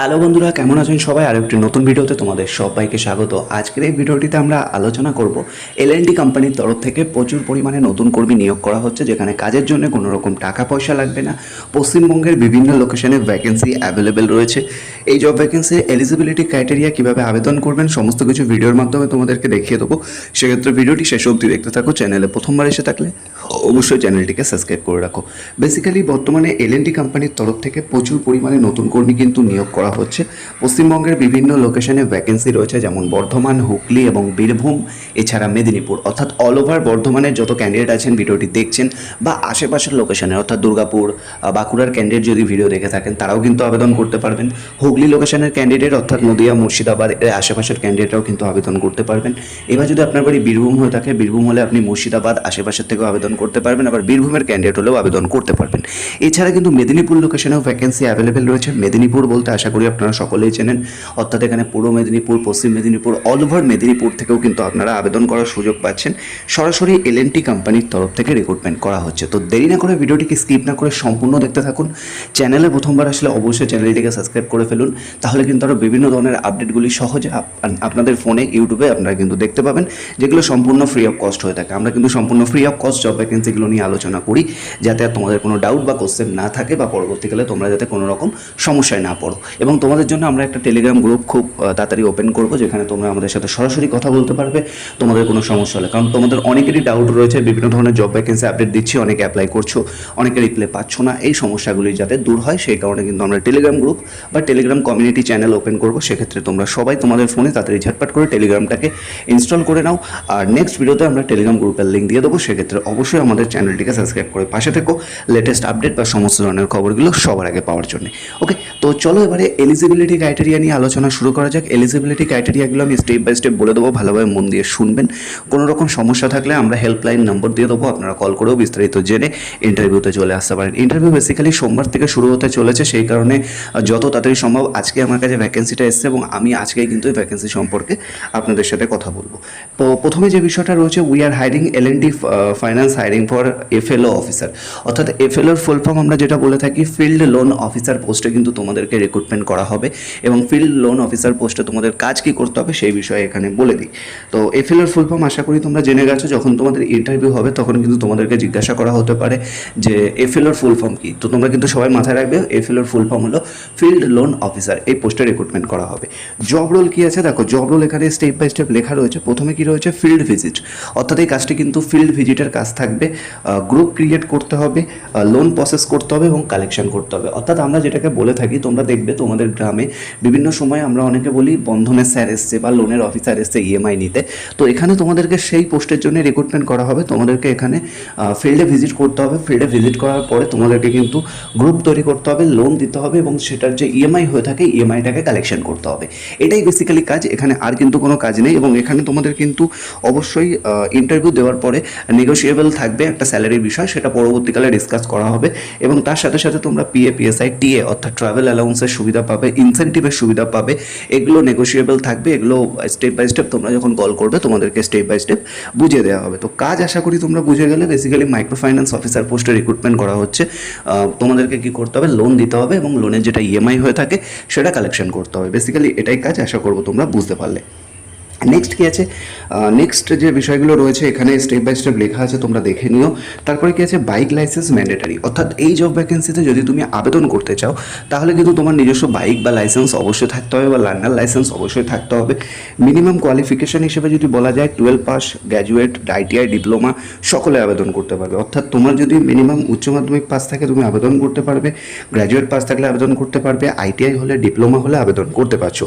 Hello বন্ধুরা, কেমন আছেন সবাই? আর একটি নতুন ভিডিওতে তোমাদের সবাইকে স্বাগত। আজকের এই ভিডিওটিতে আমরা আলোচনা করব এল কোম্পানির তরফ থেকে প্রচুর পরিমাণে নতুন কর্মী নিয়োগ করা হচ্ছে, যেখানে কাজের জন্য কোনো রকম টাকা পয়সা লাগবে না। পশ্চিমবঙ্গের বিভিন্ন লোকেশনে ভ্যাকেন্সি অ্যাভেলেবেল রয়েছে। এই জব ভ্যাকেন্সি এলিজিবিলিটি ক্রাইটেরিয়া কীভাবে আবেদন করবেন, সমস্ত কিছু ভিডিওর মাধ্যমে তোমাদেরকে দেখিয়ে দেবো। সেক্ষেত্রে ভিডিওটি শেষ অবধি দেখতে থাকো চ্যানেলে প্রথমবার এসে থাকলে অবশ্যই চ্যানেলটিকে সাবস্ক্রাইব করে রাখো। বেসিক্যালি বর্তমানে এল কোম্পানির তরফ থেকে প্রচুর পরিমাণে নতুন কর্মী কিন্তু নিয়োগ করা হচ্ছে। পশ্চিমবঙ্গের বিভিন্ন লোকেশনে ভ্যাকেন্সি রয়েছে, যেমন বর্ধমান, হুগলি এবং বীরভূম, এছাড়া মেদিনীপুর। অর্থাৎ অল ওভার বর্ধমানের যত ক্যান্ডিডেট আছেন, ভিডিওটি দেখছেন বা আশেপাশের লোকেশনে অর্থাৎ দুর্গাপুর বাঁকুড়ার ক্যান্ডিডেট যদি ভিডিও দেখে থাকেন, তারাও কিন্তু আবেদন করতে পারবেন। হুগলি লোকেশনের ক্যান্ডিডেট অর্থাৎ নদিয়া, মুর্শিদাবাদ এর আশেপাশের ক্যান্ডিডেটরাও কিন্তু আবেদন করতে পারবেন। এবার যদি আপনার বাড়ি বীরভূম হয়ে থাকে, বীরভূম হলে আপনি মুর্শিদাবাদ, আশেপাশের থেকেও আবেদন করতে পারবেন, আবার বীরভূমের ক্যান্ডিডেট হলেও আবেদন করতে পারবেন। এছাড়া কিন্তু মেদিনীপুর লোকেশনেও ভ্যাকেন্সি অ্যাভেলেবেল রয়েছে। মেদিনীপুর বলতে আশা করি আপনারা সকলেই চেনেন। অর্থাৎ এখানে পূর্ব মেদিনীপুর, পশ্চিম মেদিনীপুর অল ওভার মেদিনীপুর থেকেও কিন্তু আপনারা আবেদন করার সুযোগ পাচ্ছেন। সরাসরি এল কোম্পানির তরফ থেকে রিক্রুটমেন্ট করা হচ্ছে। তো দেরি না করে ভিডিওটিকে স্কিপ না করে সম্পূর্ণ দেখতে থাকুন। চ্যানেলে প্রথমবার আসলে অবশ্যই চ্যানেলটিকে সাবস্ক্রাইব করে ফেলুন। তাহলে কিন্তু আরও বিভিন্ন ধরনের আপডেটগুলি সহজে আপ- আপনাদের ফোনে ইউটিউবে আপনারা কিন্তু দেখতে পাবেন, যেগুলো সম্পূর্ণ ফ্রি অফ কস্ট হয়ে থাকে। আমরা কিন্তু সম্পূর্ণ ফ্রি অফ কস্ট জব ভ্যাকেন্সিগুলো নিয়ে আলোচনা করি, যাতে আর তোমাদের কোনো ডাউট বা কোশ্চেন না থাকে বা পরবর্তীকালে তোমরা যাতে কোনো রকম সমস্যায় না পড়ো। এবং তোমাদের জন্য আমরা একটা টেলিগ্রাম গ্রুপ খুব তাড়াতাড়ি ওপেন করব, যেখানে তোমরা আমাদের সাথে সরাসরি কথা বলতে পারবে, তোমাদের কোনো সমস্যা হলে। কারণ তোমাদের অনেকেরই ডাউট রয়েছে, বিভিন্ন ধরনের জব ভ্যাকেন্সি আপডেট দিচ্ছি, অনেকে অ্যাপ্লাই করছ, অনেকে রিপ্লাই পাচ্ছ না, এই সমস্যাগুলি যাতে দূর হয়, সেই কারণে কিন্তু আমরা টেলিগ্রাম গ্রুপ বা টেলিগ্রাম কমিউনিটি চ্যানেল ওপেন করব। সেক্ষেত্রে তোমরা সবাই তোমাদের ফোনে তাড়াতাড়ি ঝটপট করে টেলিগ্রামটাকে ইনস্টল করে নাও। আর নেক্সট ভিডিওতে আমরা টেলিগ্রাম গ্রুপের লিঙ্ক দিয়ে দেবো। সেক্ষেত্রে অবশ্যই আমাদের চ্যানেলটিকে সাবস্ক্রাইব করে পাশে থেকো লেটেস্ট আপডেট বা সমস্ত ধরনের খবরগুলো সবার আগে পাওয়ার জন্য। ওকে তো চলো এবারে এলিজিবিলিটি ক্রাইটেরিয়া নিয়ে আলোচনা শুরু করা যাক। এলিজিবিলিটি ক্রাইটেরিয়াগুলো আমি স্টেপ বাই স্টেপ বলে দেবো, ভালোভাবে মন দিয়ে শুনবেন। কোনো রকম সমস্যা থাকলে আমরা হেল্পলাইন নম্বর দিয়ে দেবো, আপনারা কল করেও বিস্তারিত জেনে ইন্টারভিউতে চলে আসতে পারেন। ইন্টারভিউ বেসিক্যালি সোমবার থেকে শুরু হতে চলেছে, সেই কারণে যত তাড়াতাড়ি সম্ভব আজকে আমার কাছে ভ্যাকেন্সিটা এসছে এবং আমি আজকেই কিন্তু এই ভ্যাকেন্সি সম্পর্কে আপনাদের সাথে কথা বলব। তো প্রথমে যে বিষয়টা রয়েছে we are hiring L N D finance hiring for FLO officer অর্থাৎ এফএলওর ফুল ফর্ম আমরা যেটা বলে থাকি ফিল্ড লোন অফিসার পোস্টে কিন্তু তোমাদেরকে রিক্রুটমেন্ট করা হবে এবং ফিল্ড লোন অফিসার পোস্টে তোমাদের কাজ কি করতে হবে সেই বিষয়ে এখানে বলে দিই। তো এফএলওর ফুল ফর্ম আশা করি তোমরা জেনে গেছো, যখন তোমাদের ইন্টারভিউ হবে তখন কিন্তু তোমাদেরকে জিজ্ঞাসা করা হতে পারে যে এফএলওর ফুল ফর্ম কি। তো তোমরা কিন্তু সবাই মাথায় রাখবে এফএলওর ফুল ফর্ম হলো ফিল্ড লোন অফিসার এই পোস্টে রিক্রুটমেন্ট করা হবে। জব রোল কি আছে? দেখো জব রোল এখানে স্টেপ বাই স্টেপ লেখা রয়েছে। প্রথমে কি রয়েছে? ফিল্ড ভিজিট অর্থাৎ এই কাজটি কিন্তু ফিল্ড ভিজিটের কাজ থাকবে। গ্রুপ ক্রিয়েট করতে হবে লোন প্রসেস করতে হবে এবং কালেকশন করতে হবে। অর্থাৎ আমরা যেটাকে বলে থাকি তোমরা দেখবে তোমাদের গ্রামে বিভিন্ন সময় আমরা অনেকে বলি বন্ধনের স্যার এসছে বা লোনের অফিসার এসছে ইএমআই নিতে। তো এখানে তোমাদেরকে সেই পোস্টের জন্য রিক্রুটমেন্ট করা হবে। তোমাদেরকে এখানে ফিল্ডে ভিজিট করতে হবে। ফিল্ডে ভিজিট করার পরে তোমাদেরকে কিন্তু গ্রুপ তৈরি করতে হবে লোন দিতে হবে এবং সেটার যে ইএমআই হয়ে থাকে ইএমআইটাকে কালেকশন করতে হবে। এটাই বেসিক্যালি কাজ। এখানে আর কিন্তু কোনো কাজ নেই এবং এখানে তোমাদের কিন্তু অবশ্যই ইন্টারভিউ দেওয়ার পরে নেগোসিয়েবল থাকবে একটা স্যালারির বিষয়। সেটা পরবর্তীকালে ডিসকাস করা হবে এবং তার সাথে সাথে তোমরা পিএ পিএসআই টিএ অর্থাৎ ট্রাভেল অ্যালাউন্সের সুবিধা পাবে ইনসেন্টিভের সুবিধা পাবে, এগুলো নেগোসিয়েবল থাকবে, এগুলো স্টেপ বাই স্টেপ তোমরা যখন কল করবে, তোমাদেরকে স্টেপ বাই স্টেপ বুঝিয়ে দেওয়া হবে। তো কাজ আশা করি তোমরা বুঝে গেলে বেসিক্যালি মাইক্রো ফাইন্যান্স অফিসার পোস্টে রিক্রুটমেন্ট করা হচ্ছে। তোমাদেরকে কি করতে হবে? লোন দিতে হবে এবং লোনের যেটা ইএমআই হয়ে থাকে, সেটা কালেকশন করতে হবে। বেসিক্যালি এটাই কাজ আশা করব তোমরা বুঝতে পারলে। নেক্সট কি আছে? নেক্সট যে বিষয়গুলো রয়েছে, এখানে স্টেপ বাই স্টেপ লেখা আছে, তোমরা দেখে নিও। তারপরে কি আছে? বাইক লাইসেন্স ম্যান্ডেটারি অর্থাৎ এই জব ভ্যাকেন্সিতে যদি তুমি আবেদন করতে চাও, তাহলে কিন্তু তোমার নিজস্ব বাইক বা লাইসেন্স অবশ্যই থাকতে হবে বা লার্নার লাইসেন্স অবশ্যই থাকতে হবে। মিনিমাম কোয়ালিফিকেশন হিসেবে যদি বলা যায় twelve pass graduate ITI diploma সকলে আবেদন করতে পারবে। অর্থাৎ তোমার যদি মিনিমাম উচ্চ মাধ্যমিক পাস থাকে, তুমি আবেদন করতে পারবে। গ্র্যাজুয়েট পাস থাকলে আবেদন করতে পারবে। আইটিআই হলে ডিপ্লোমা হলে আবেদন করতে পারছ।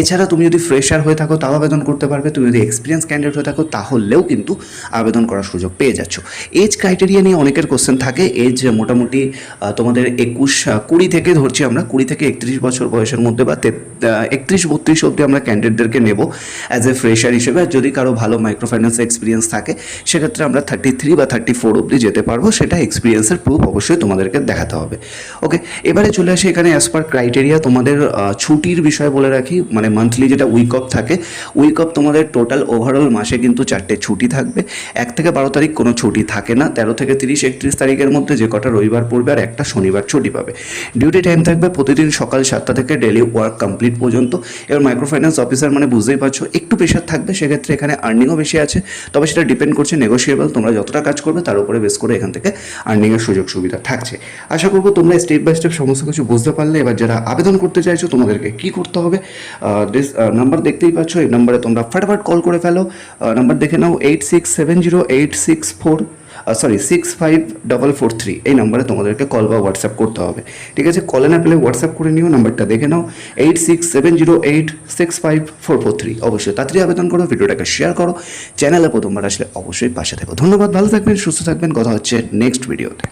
এছাড়া তুমি যদি ফ্রেশার হয়ে থাকো, তাও আবেদন করতে পারবে, তুমি যদি এক্সপিরিয়েন্স ক্যান্ডিডেট হয়ে থাকো, তাহলেও কিন্তু আবেদন করার সুযোগ পেয়ে যাচ্ছ। এজ ক্রাইটেরিয়া নিয়ে অনেকের কোশ্চেন থাকে। এজ মোটামুটি তোমাদের একুশ কুড়ি থেকে ধরছি আমরা, কুড়ি থেকে একত্রিশ বছর বয়সের মধ্যে বা একত্রিশ, বত্রিশ অবধি আমরা ক্যান্ডিডেটদেরকে নেব অ্যাজ এ ফ্রেশার হিসেবে। যদি কারও ভালো মাইক্রো ফাইন্যান্স এক্সপিরিয়েন্স থাকে, সেক্ষেত্রে আমরা থার্টি থ্রি বা থার্টি ফোর অবধি যেতে পারব। সেটা এক্সপিরিয়েন্সের প্রুফ অবশ্যই তোমাদেরকে দেখাতে হবে। ওকে এবারে চলে আসি এখানে অ্যাজ পার ক্রাইটেরিয়া তোমাদের ছুটির বিষয় বলে রাখি মানে মান্থলি যেটা উইক অফ থাকে উইক অফ তোমাদের টোটাল ওভারঅল মাসে কিন্তু চারটে ছুটি থাকবে। এক থেকে বারো তারিখ কোনো ছুটি থাকে না। তেরো থেকে তিরিশ, একত্রিশ তারিখের মধ্যে যে কটা রবিবার পড়বে আর একটা শনিবার ছুটি পাবে। ডিউটি টাইম থাকবে প্রতিদিন সকাল সাতটা থেকে ডেলি ওয়ার্ক কমপ্লিট পর্যন্ত। এবার মাইক্রো ফাইন্যান্স অফিসার মানে বুঝতেই পারছ, একটু প্রেশার থাকবে, সেক্ষেত্রে এখানে আর্নিংও বেশি আছে। তবে সেটা ডিপেন্ড করছে নেগোসিয়েবল তোমরা যতটা কাজ করবে তার উপরে বেস করে এখান থেকে আর্নিংয়ের সুযোগ সুবিধা থাকছে। আশা করব তোমরা স্টেপ বাই স্টেপ সমস্ত কিছু বুঝতে পারলে। এবার যারা আবেদন করতে চাইছো, তোমাদেরকে কি করতে হবে? নাম্বার দেখতেই পাচ্ছ, এই নাম্বারে তোমরা ফটাফট কল করে ফেলো। নাম্বার দেখে নাও eight six seven zero eight six four sorry six five double four three এই নাম্বারে তোমাদেরকে কল বা হোয়াটসঅ্যাপ করতে হবে। ঠিক আছে? কলে না পেলে হোয়াটসঅ্যাপ করে নিও নাম্বারটা দেখে নাও eight six seven zero eight six five four four three অবশ্যই তাড়াতাড়ি আবেদন করো, ভিডিওটাকে শেয়ার করো। চ্যানেলে প্রথমবার আসলে অবশ্যই পাশে থেকো। ধন্যবাদ, ভালো থাকবেন, সুস্থ থাকবেন। কথা হচ্ছে নেক্সট ভিডিওতে